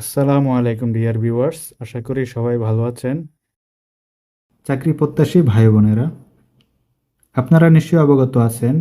আসসালামু আলাইকুম, dear viewers. আশা করি সবাই ভালো আছেন। চাকরি প্রত্যাশী ভাই বোনেরা আপনারা নিশ্চয়ই অবগত আছেন,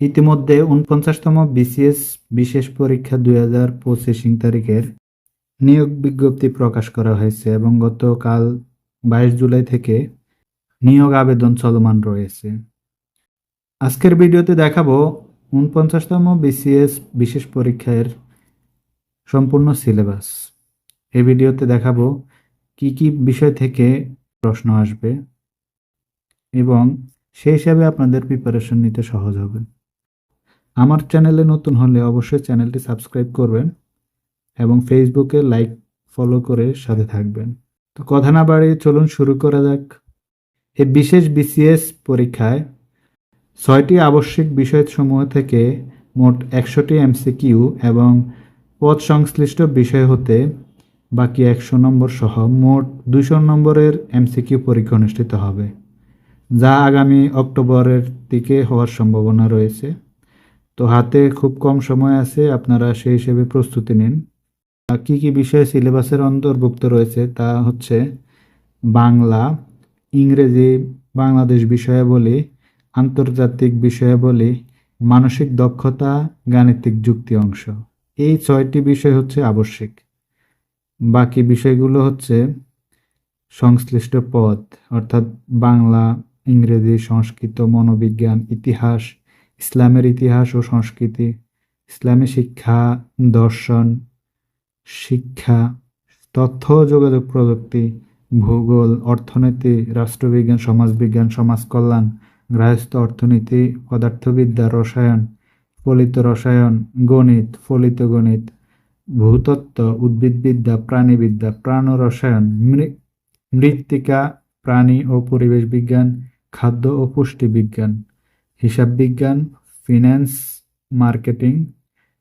ইতিমধ্যে উনপঞ্চাশতম বিসিএস বিশেষ পরীক্ষা দুই হাজার পঁচিশ তারিখের নিয়োগ বিজ্ঞপ্তি প্রকাশ করা হয়েছে এবং গতকাল বাইশ জুলাই থেকে নিয়োগ আবেদন চলমান রয়েছে। আজকের ভিডিওতে দেখাবো উনপঞ্চাশতম বিসিএস বিশেষ পরীক্ষার সম্পূর্ণ সিলেবাস। এই ভিডিওতে দেখাবো কি কি বিষয় থেকে প্রশ্ন আসবে এবং সেই হিসাবে আপনাদের প্রিপারেশন নিতে সহজ হবে। আমার চ্যানেলে নতুন হলে অবশ্যই চ্যানেলটি সাবস্ক্রাইব করবেন এবং ফেসবুকে লাইক ফলো করে সাথে থাকবেন। তো কথা না বাড়িয়ে চলুন শুরু করা যাক। এই বিশেষ বিসিএস পরীক্ষায় ছয়টি আবশ্যিক বিষয়সমূহ থেকে মোট একশোটি এমসিকিউ এবং পদ সংশ্লিষ্ট বিষয় হতে বাকি একশো নম্বর সহ মোট দুশো নম্বরের এমসিকিউ পরীক্ষা অনুষ্ঠিত হবে, যা আগামী অক্টোবরের দিকে হওয়ার সম্ভাবনা রয়েছে। তো হাতে খুব কম সময় আছে, আপনারা সেই হিসেবে প্রস্তুতি নিন। কী কী বিষয় সিলেবাসের অন্তর্ভুক্ত রয়েছে তা হচ্ছে বাংলা, ইংরেজি, বাংলাদেশ বিষয়াবলী, আন্তর্জাতিক বিষয়াবলী, মানসিক দক্ষতা, গাণিতিক যুক্তি অংশ। এই ছয়টি বিষয় হচ্ছে আবশ্যিক। বাকি বিষয়গুলো হচ্ছে সংশ্লিষ্ট পদ, অর্থাৎ বাংলা, ইংরেজি, সংস্কৃত, মনোবিজ্ঞান, ইতিহাস, ইসলামের ইতিহাস ও সংস্কৃতি, ইসলামী শিক্ষা, দর্শন, শিক্ষা, তথ্য যোগাযোগ প্রযুক্তি, ভূগোল, অর্থনীতি, রাষ্ট্রবিজ্ঞান, সমাজবিজ্ঞান সমাজকল্যাণ গৃহস্থ অর্থনীতি, পদার্থবিদ্যা, রসায়ন ফলিত রসায়ন, গণিত, ফলিত গণিত, ভূতত্ত্ব, উদ্ভিদবিদ্যা, প্রাণীবিদ্যা প্রাণ রসায়ন মৃত্তিকা, প্রাণী ও পরিবেশ বিজ্ঞান, খাদ্য ও পুষ্টি বিজ্ঞান, হিসাব বিজ্ঞান, ফিন্যান্স, মার্কেটিং,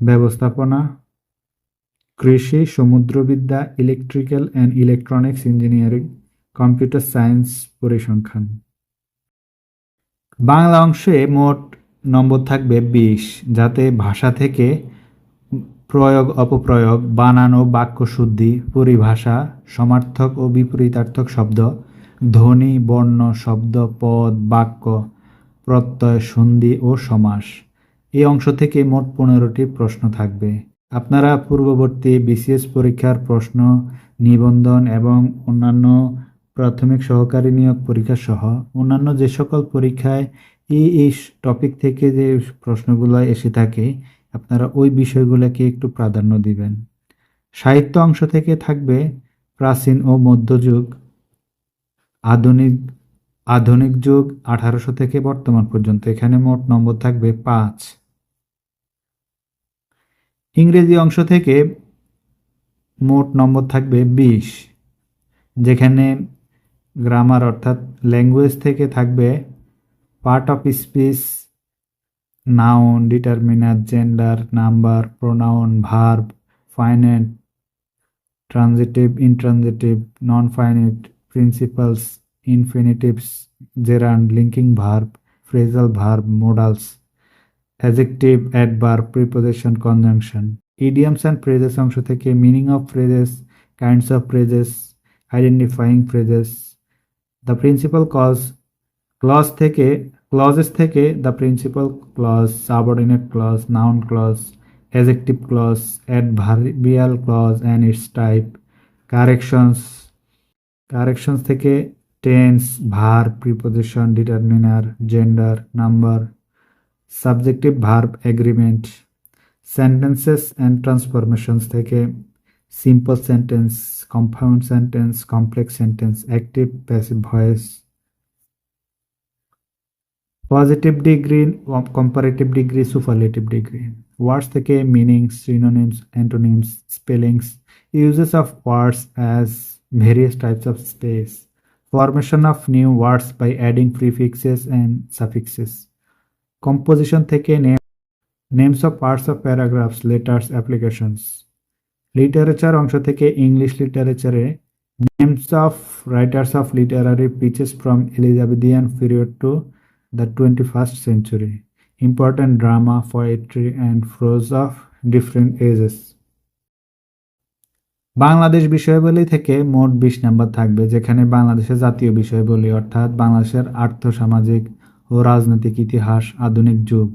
ব্যবস্থাপনা, কৃষি, সমুদ্রবিদ্যা, electrical and electronics engineering, computer science পরিসংখ্যান। বাংলা অংশে মোট নম্বর থাকবে বিশ, যাতে ভাষা থেকে প্রয়োগ, অপপ্রয়োগ, বানান বাক্যশুদ্ধি পরিভাষা, সমার্থক ও বিপরীতার্থক শব্দ, ধ্বনি, বর্ণ, শব্দ, পদ, বাক্য, প্রত্যয়, সন্ধি ও সমাস। এই অংশ থেকে মোট পনেরোটি প্রশ্ন থাকবে। আপনারা পূর্ববর্তী বিসিএস পরীক্ষার প্রশ্ন, নিবন্ধন এবং অন্যান্য প্রাথমিক সহকারী নিয়োগ পরীক্ষা সহ অন্যান্য যে সকল পরীক্ষায় এই এই টপিক থেকে যে প্রশ্নগুলো এসে থাকে, আপনারা ওই বিষয়গুলোকে একটু প্রাধান্য দিবেন। সাহিত্য অংশ থেকে থাকবে প্রাচীন ও মধ্যযুগ। আধুনিক আধুনিক যুগ আঠারোশো থেকে বর্তমান পর্যন্ত, এখানে মোট নম্বর থাকবে পাঁচ। ইংরেজি অংশ থেকে মোট নম্বর থাকবে বিশ। যেখানে গ্রামার অর্থাৎ ল্যাঙ্গুয়েজ থেকে থাকবে part of speech noun determiner gender number pronoun verb finite transitive intransitive non finite principals infinitives gerund linking verb phrasal verb modals adjective adverb preposition conjunction idioms and phrases অংশ থেকে meaning of phrases kinds of phrases identifying phrases the principal clause clause থেকে clauses থেকে the principal clause subordinate clause noun clause adjective clause adverbial clause and its type corrections corrections থেকে tense verb preposition determiner gender number subjective verb agreement sentences and transformations থেকে simple sentence compound sentence complex sentence active passive voice positive degree comparative degree superlative degree words থেকে meanings synonyms antonyms spellings uses of words as various types of space formation of new words by adding prefixes and suffixes composition থেকে name names of parts of paragraphs letters applications literature অংশ থেকে English লিটারেচারে names of writers of literary pieces from Elizabethan period to The 21st century, important drama, poetry, and prose of different ages. Bangladesh বিষয়াবলী থেকে মোট বিশ number থাকবে যেখানে বাংলাদেশের জাতীয় বিষয়াবলী অর্থাৎ বাংলাদেশের আর্থসামাজিক ও রাজনৈতিক ইতিহাস আধুনিক যুগ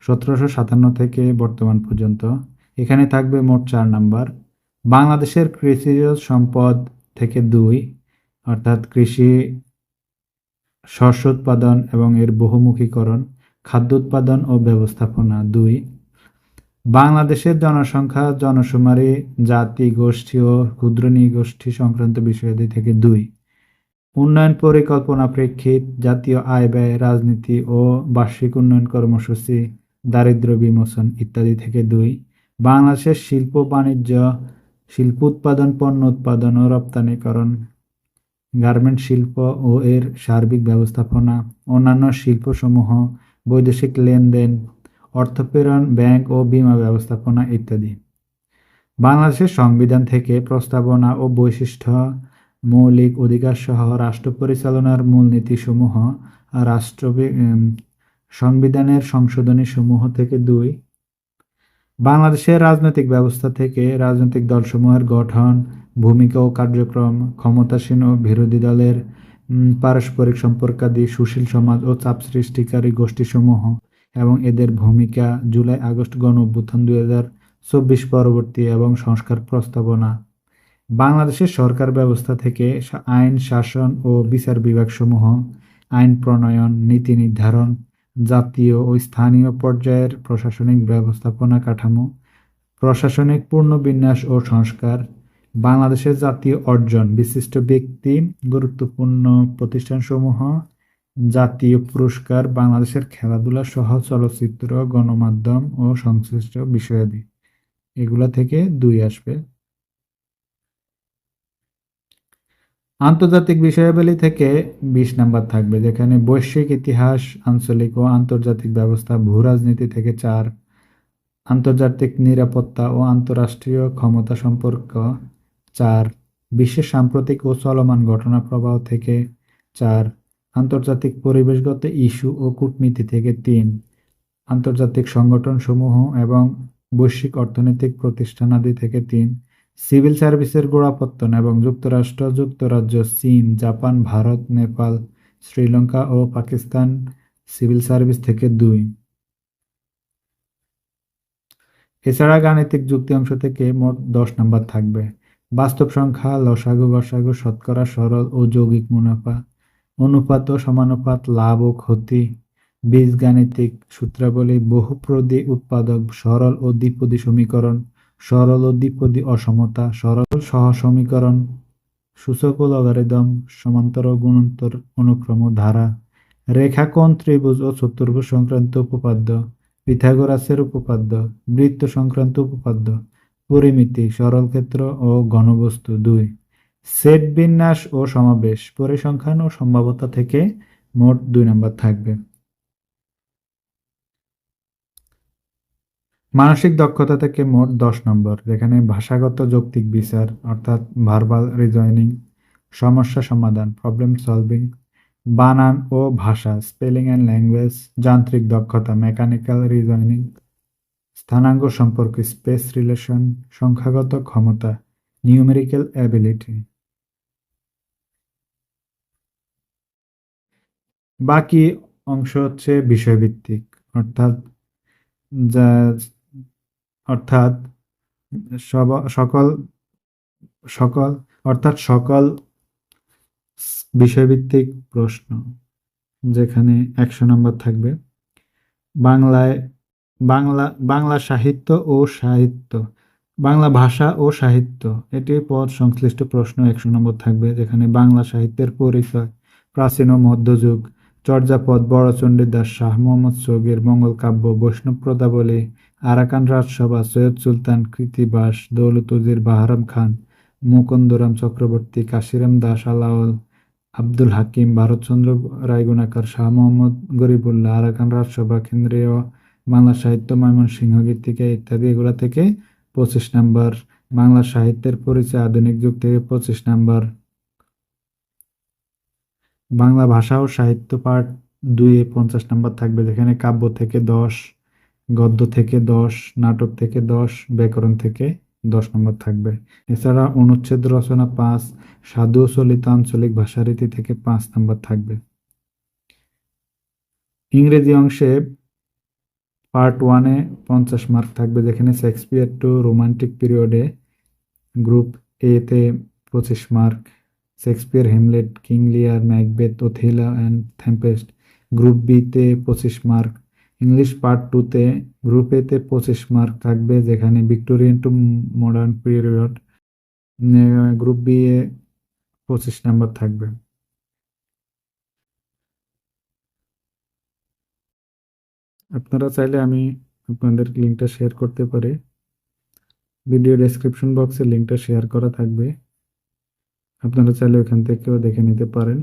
সতেরোশো সাতান্ন থেকে বর্তমান পর্যন্ত। এখানে থাকবে মোট চার নাম্বার। বাংলাদেশের কৃষিজ সম্পদ থেকে দুই অর্থাৎ কৃষি শস্য উৎপাদন এবং এর বহুমুখীকরণ খাদ্য উৎপাদন ও ব্যবস্থাপনা। দুই, বাংলাদেশের জনসংখ্যা জনশুমারি জাতি, গোষ্ঠী ও ক্ষুদ্র নৃগোষ্ঠী সংক্রান্ত বিষয়াদি থেকে দুই, উন্নয়ন পরিকল্পনা প্রেক্ষিত, জাতীয় আয় ব্যয়, রাজনীতি ও বার্ষিক উন্নয়ন কর্মসূচি, দারিদ্র্য বিমোচন ইত্যাদি থেকে দুই, বাংলাদেশের শিল্প, বাণিজ্য, শিল্প উৎপাদন, পণ্য উৎপাদন ও রপ্তানিকরণ গার্মেন্ট শিল্প ও এর সার্বিক ব্যবস্থাপনা, অন্যান্য শিল্পসমূহ, বৈদেশিক লেনদেন অর্থ প্রেরণ ব্যাংক ও বীমা ব্যবস্থাপনা ইত্যাদি। বাংলাদেশের সংবিধান থেকে প্রস্তাবনা ও বৈশিষ্ট্য, মৌলিক অধিকার সহ রাষ্ট্র পরিচালনার মূলনীতিসমূহ রাষ্ট্র সংবিধানের সংশোধনী সমূহ থেকে দুই। বাংলাদেশের রাজনৈতিক ব্যবস্থা থেকে রাজনৈতিক দলসমূহের গঠন ভূমিকা ও কার্যক্রম, ক্ষমতাসীন ও বিরোধী দলের পারস্পরিক সম্পর্কাদি, সুশীল সমাজ ও চাপ সৃষ্টিকারী গোষ্ঠীসমূহ এবং এদের ভূমিকা জুলাই আগস্ট গণ অভ্যুত্থান দুই হাজার চব্বিশ পরবর্তী এবং সংস্কার প্রস্তাবনা। বাংলাদেশের সরকার ব্যবস্থা থেকে আইন, শাসন ও বিচার বিভাগসমূহ, আইন প্রণয়ন, নীতি নির্ধারণ, জাতীয় ও স্থানীয় পর্যায়ের প্রশাসনিক ব্যবস্থাপনা কাঠামো, প্রশাসনিক পূর্ণবিন্যাস ও সংস্কার বাংলাদেশের জাতীয় অর্জন বিশিষ্ট ব্যক্তি, গুরুত্বপূর্ণ প্রতিষ্ঠানসমূহ, জাতীয় পুরস্কার, বাংলাদেশের খেলাধুলা, সহ চলচ্চিত্র, গণমাধ্যম ও সংশ্লিষ্ট বিষয়াদি। এগুলা থেকে দুই আসবে। আন্তর্জাতিক বিষয়াবলী থেকে বিশ নাম্বার থাকবে, যেখানে বৈশ্বিক ইতিহাস, আঞ্চলিক ও আন্তর্জাতিক ব্যবস্থা, ভূরাজনীতি থেকে চার, আন্তর্জাতিক নিরাপত্তা ও আন্তঃরাষ্ট্রীয় ক্ষমতা সম্পর্ক চার, বিশ্বের সাম্প্রতিক ও চলমান ঘটনা প্রবাহ থেকে চার, আন্তর্জাতিক পরিবেশগত ইস্যু ও কূটনীতি থেকে তিন, আন্তর্জাতিক সংগঠনসমূহ এবং বৈশ্বিক অর্থনৈতিক প্রতিষ্ঠানাদি থেকে তিন, সিভিল সার্ভিসের গোড়াপত্তন এবং যুক্তরাষ্ট্র, যুক্তরাজ্য, চীন, জাপান, ভারত, নেপাল, শ্রীলঙ্কা ও পাকিস্তান সিভিল সার্ভিস থেকে দুই। এছাড়া গাণিতিক যুক্তি অংশ থেকে মোট দশ নম্বর থাকবে। বাস্তব সংখ্যা, লসাগু, গসাগু, শতকরা, সরল ও যৌগিক মুনাফা, অনুপাত ও সমানুপাত, লাভ ও ক্ষতি, বীজগাণিতিক সূত্রাবলী বহুপ্রদী উৎপাদক, সরল ও দ্বিপদী সমীকরণ, সরল ও দ্বিপদী অসমতা, সরল সহ সমীকরণ সূচক ও লগারিদম, সমান্তর ও গুণোত্তর অনুক্রম ধারা, রেখাকোণ, ত্রিভুজ ও চতুর্ভুজ সংক্রান্ত উপপাদ্য, পিথাগোরাসের উপপাদ্য, বৃত্ত সংক্রান্ত উপপাদ্য পরিমিতি, সরল ক্ষেত্র ও ঘনবস্তু দুই। সেট বিন্যাস ও সমাবেশ, পরিসংখ্যান ও সম্ভাব্যতা থেকে মোট দুই নম্বর থাকবে। মানসিক দক্ষতা থেকে মোট দশ নম্বর, যেখানে ভাষাগত যৌক্তিক বিচার, অর্থাৎ ভার্বাল রিজয়নিং সমস্যা সমাধান প্রবলেম সলভিং বানান ও ভাষা স্পেলিং অ্যান্ড ল্যাঙ্গুয়েজ যান্ত্রিক দক্ষতা মেকানিক্যাল রিজয়নিং স্থানাঙ্গ সম্পর্ক, স্পেস রিলেশন, সংখ্যাগত ক্ষমতা, নিউমেরিক্যাল অ্যাবিলিটি। বাকি অংশ হচ্ছে বিষয়ভিত্তিক, অর্থাৎ যা, অর্থাৎ সব- সকল সকল, অর্থাৎ সকল বিষয়ভিত্তিক প্রশ্ন, যেখানে একশো নম্বর থাকবে। বাংলায় বাংলা বাংলা সাহিত্য ও সাহিত্য, বাংলা ভাষা ও সাহিত্য। এটি পদ সংশ্লিষ্ট প্রশ্ন একশো নম্বর থাকবে, যেখানে বাংলা সাহিত্যের পরিচয়, প্রাচীন ও মধ্যযুগ, চর্যাপদ, বড়চণ্ডীদাস শাহ মোহাম্মদ সৌগের, মঙ্গল কাব্য, বৈষ্ণব প্রদাবলী, আরাকান রাজসভা, সৈয়দ সুলতান কৃতিবাস, দৌলত উজির বাহারাম খান, মুকুন্দরাম চক্রবর্তী, কাশিরাম দাস আলাওল আব্দুল হাকিম, ভারতচন্দ্র রায়গুণাকার শাহ মোহাম্মদ গরিবুল্লাহ, আরাকান রাজসভা, কেন্দ্রীয় বাংলা সাহিত্য, ময়মনসিংহ গীতিকা ইত্যাদি, এগুলা থেকে পঁচিশ নাম্বার। বাংলা সাহিত্যের পরিচয় আধুনিক যুগ থেকে পঁচিশ নাম্বার। বাংলা ভাষা ও সাহিত্য পাঠ দুইয়ে পঞ্চাশ নাম্বার থাকবে। যেখানে কাব্য থেকে দশ, গদ্য থেকে দশ, নাটক থেকে দশ, ব্যাকরণ থেকে দশ নম্বর থাকবে। এছাড়া অনুচ্ছেদ রচনা পাঁচ, সাধু চলিত আঞ্চলিক ভাষারীতি থেকে পাঁচ নম্বর থাকবে। ইংরেজি অংশে পার্ট ওয়ানে পঞ্চাশ মার্ক থাকবে। যেখানে শেক্সপিয়ার টু রোমান্টিক পিরিয়ডে গ্রুপ এতে পঁচিশ mark Shakespeare Hamlet King Lear Macbeth Othello and tempest group বিতে পঁচিশ মার্ক ইংলিশ পার্ট টুতে গ্রুপ এতে পঁচিশ মার্ক থাকবে, যেখানে Victorian to modern period group B এ পঁচিশ নাম্বার থাকবে। আপনারা চাইলে আমি আপনাদের লিঙ্কটা শেয়ার করতে পারি। ভিডিও ডেসক্রিপশন বক্সে লিঙ্কটা শেয়ার করা থাকবে। আপনারা চাইলে ওখান থেকেও দেখে নিতে পারেন।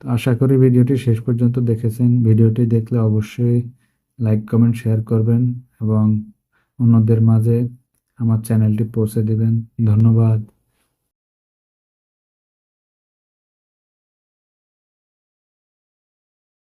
তো আশা করি ভিডিওটি শেষ পর্যন্ত দেখেছেন। ভিডিওটি দেখলে অবশ্যই লাইক, কমেন্ট, শেয়ার করবেন এবং অন্যদের মাঝে আমার চ্যানেলটি পৌঁছে দেবেন। ধন্যবাদ।